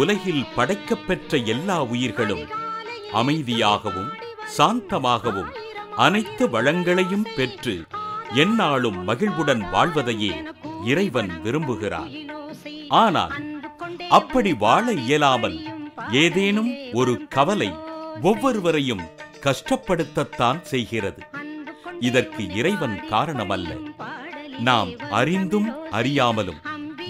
உலகில் படைக்கப்பெற்ற எல்லா உயிர்களும் அமைதியாகவும் சாந்தமாகவும் அனைத்து வளங்களையும் பெற்று எந்நாளும் மகிழ்வுடன் வாழ்வதையே இறைவன் விரும்புகிறான் ஆனால் அப்படி வாழ இயலாமல் ஏதேனும் ஒரு கவலை ஒவ்வொருவரையும் கஷ்டப்படுத்தத்தான் செய்கிறது. இதற்கு இறைவன் காரணமல்ல. நாம் அறிந்தும் அறியாமலும்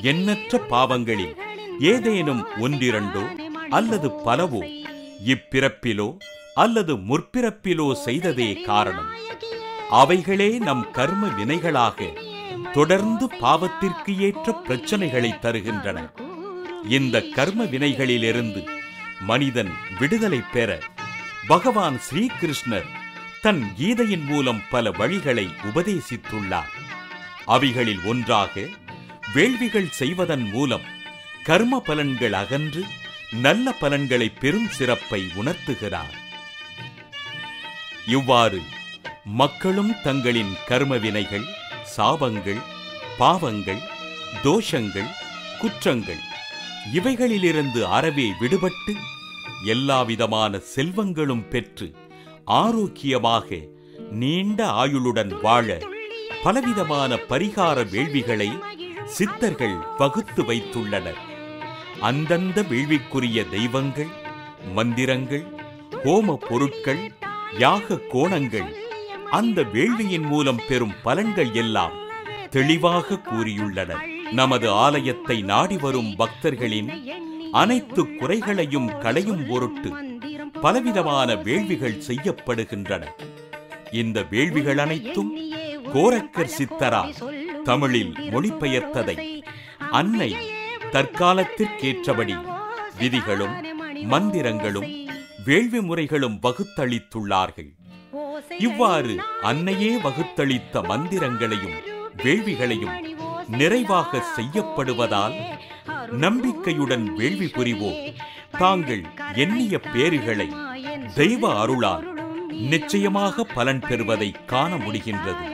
எண்ணற்ற பாவங்களில் ஏதேனும் ஒன்றிரண்டோ அல்லது பலவோ இப்பிறப்பிலோ அல்லது முற்பிறப்பிலோ செய்ததே காரணம். அவைகளே நம் கர்ம வினைகளாக தொடர்ந்து பாவத்திற்கு ஏற்ற பிரச்சனைகளை தருகின்றன. இந்த கர்ம வினைகளிலிருந்து மனிதன் விடுதலை பெற பகவான் ஸ்ரீகிருஷ்ணர் தன் கீதையின் மூலம் பல வழிகளை உபதேசித்துள்ளார். அவைகளில் ஒன்றாக வேள்விகள் செய்வதன் மூலம் கர்ம பலன்கள் அகன்று நல்ல பலன்களை பெரும் சிறப்பை உணர்த்துகிறார். இவ்வாறு மக்களும் தங்களின் கர்ம வினைகள் சாபங்கள் பாவங்கள் தோஷங்கள் குற்றங்கள் இவைகளிலிருந்து அறவே விடுபட்டு எல்லாவிதமான செல்வங்களும் பெற்று ஆரோக்கியமாக நீண்ட ஆயுளுடன் வாழ பலவிதமான பரிகார வேள்விகளை சித்தர்கள் வகுத்து வைத்துள்ளனர். அந்தந்த வேள்விக்குரிய தெய்வங்கள் மந்திரங்கள் ஹோம பொருட்கள் யாக கோணங்கள் அந்த வேள்வியின் மூலம் பெறும் பலன்கள் எல்லாம் தெளிவாக கூறியுள்ளனர். நமது ஆலயத்தை நாடி வரும் பக்தர்களின் அனைத்து குறைகளையும் களையும் பொருட்டு பலவிதமான வேள்விகள் செய்யப்படுகின்றன. இந்த வேள்விகள் அனைத்தும் கோரக்கர் சித்தரா தமிழில் மொழிபெயர்த்ததை அன்னை தற்காலத்திற்கேற்றபடி விதிகளும் மந்திரங்களும் வேள்வி முறைகளும் வகுத்தளித்துள்ளார்கள். இவ்வாறு அன்னையே வகுத்தளித்த மந்திரங்களையும் வேள்விகளையும் நிறைவாக செய்யப்படுவதால் நம்பிக்கையுடன் வேள்வி புரிவோம். தாங்கள் எண்ணிய பேறுகளை தெய்வ அருளால் நிச்சயமாக பலன் பெறுவதை காண முடிகின்றது.